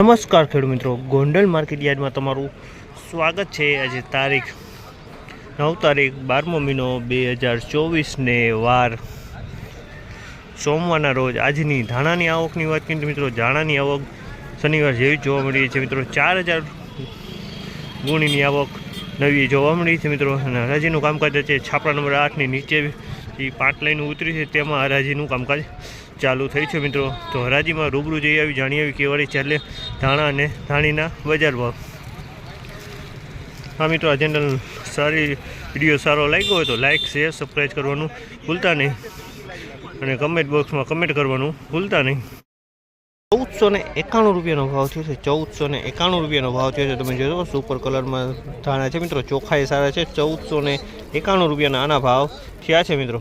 નમસ્કાર ખેડૂત મિત્રો. ગોંડલ માર્કેટ યાર્ડમાં તમારું સ્વાગત છે આજે તારીખ નવ તારીખ બારમો મહિનો બે હજાર ચોવીસને વાર. સોમવારના રોજ આજની ધાણાની આવકની વાત કરીએ મિત્રો, ધાણાની આવક શનિવાર જેવી જોવા મળી છે મિત્રો. ચાર હજાર ગુણીની આવક નવી જોવા મળી છે મિત્રો. અને હરાજીનું કામકાજ છે, છાપરા નંબર આઠની નીચે પાંચ લાઈન ઉતરી છે. તેમાં હરાજીનું કામકાજ ચાલુ થઈ છે મિત્રો. તો હરાજીમાં રૂબરૂ જઈ આવી, જાણી આવી કેવાડી ચાલે ધાણા અને ધાણીના બજાર ભાવ. હા મિત્રો, આ ચેનલ સારી વીડિયો સારો લાગ્યો હોય તો લાઇક શેર સબસ્ક્રાઈબ કરવાનું ભૂલતા નહીં. અને કમેન્ટ બોક્સમાં કમેન્ટ કરવાનું ભૂલતા નહીં. ચૌદસો ને એકાણું રૂપિયાનો ભાવ થયો છે. ચૌદસો ને એકાણું રૂપિયાનો ભાવ થયો છે. તમે જોયો સુપર કલરમાં ધાણા છે મિત્રો. ચોખ્ખાઈ સારા છે. ચૌદસો ને એકાણું રૂપિયાના આના ભાવ થયા છે મિત્રો.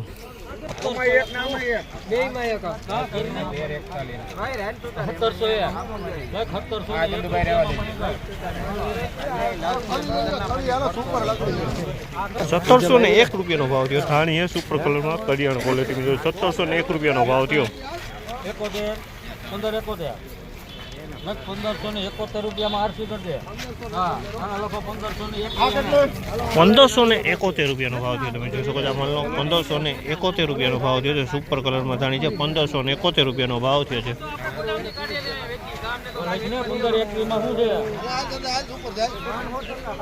સત્તરસો ને એક રૂપિયાનો ભાવ થયો. થાણીએ સુપર કલરમાં કરિયાણું ક્વોલિટી સત્તરસો ને એક રૂપિયાનો ભાવ થયો. એકોતેર, પંદર એકોતેર. મેં પંદરસો ને એકોતેર રૂપિયામાં આરસી કરજે પંદરસો ને એકોતેર રૂપિયાનો ભાવ થયો તમે જોઈ શકો છો આ માલનો. પંદરસો ને એકોતેર રૂપિયાનો ભાવ થયો છે. સુપર કલરમાં ધાણી છે. પંદરસો ને એકોતેર રૂપિયાનો ભાવ થયો છે. ને પંદર એકવીસમાં શું છે?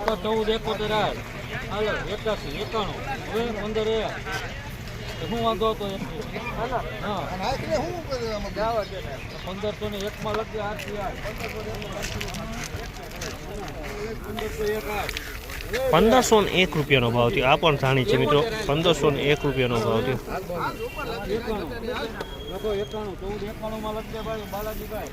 તો ચૌદ એકોતેર એકાસી એકાણું. હવે પંદર શું વાંધો હતો પંદરસો ને એકમાં લખજે આઠ પંદરસો એક ને એક રૂપિયાનો ભાવ થયો. આ પણ જાણી છે મિત્રો. પંદરસો ને એક રૂપિયાનો ભાવ થયો. એકાણું. લખો એકાણું. ચૌદ એકાણુંમાં લખજે ભાઈ બાલાજીભાઈ.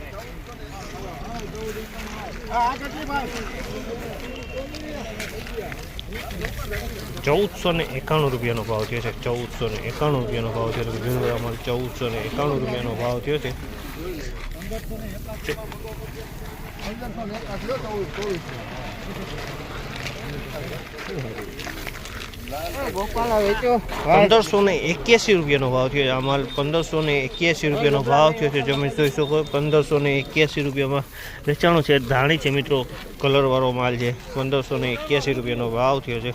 ચૌદસો ને એકાણું રૂપિયાનો ભાવ થયો છે. ચૌદસો ને એકાણું રૂપિયાનો ભાવ થયો છે. જૂનવાડામાં ચૌદસો ને એકાણું રૂપિયાનો ભાવ થયો છે. પંદરસો ને એક્યાસી રૂપિયાનો ભાવ થયો છે. આ માલ પંદરસો ને એક્યાસી રૂપિયાનો ભાવ થયો છે. તમે જોઈ શકો પંદરસો ને એક્યાસી રૂપિયામાં વેચાણું છે. ધાણી છે મિત્રો, કલરવાળો માલ છે. પંદરસો ને એક્યાસી રૂપિયાનો ભાવ થયો છે.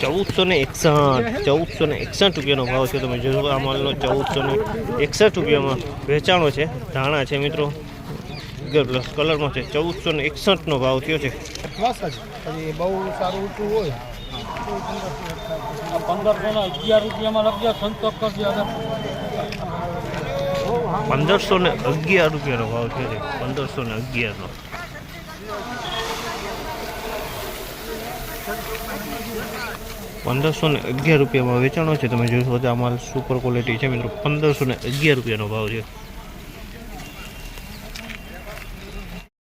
ચૌદસો ને એકસઠ ચૌદસો ને એકસઠ રૂપિયાનો ભાવ છે તમે જોશો આ માલનો ચૌદસો ને એકસઠ રૂપિયામાં વેચાણો છે. ધાણા છે મિત્રો. પ્લસ કલરમાં છે. ચૌદસો ને એકસઠનો ભાવ થયો છે. બહુ સારું ઊંચું હોય. પંદરસો ને અગિયાર રૂપિયામાં લખજે સંતોષ કરજે પંદરસો ને અગિયાર રૂપિયાનો ભાવ થયો છે. પંદરસો ને અગિયારનો. પંદરસો ને અગિયાર રૂપિયામાં વેચાણો છે. તમે જોશો તો આ માલ સુપર ક્વોલિટી છે મિત્રો. પંદરસો ને અગિયાર રૂપિયાનો ભાવ છે.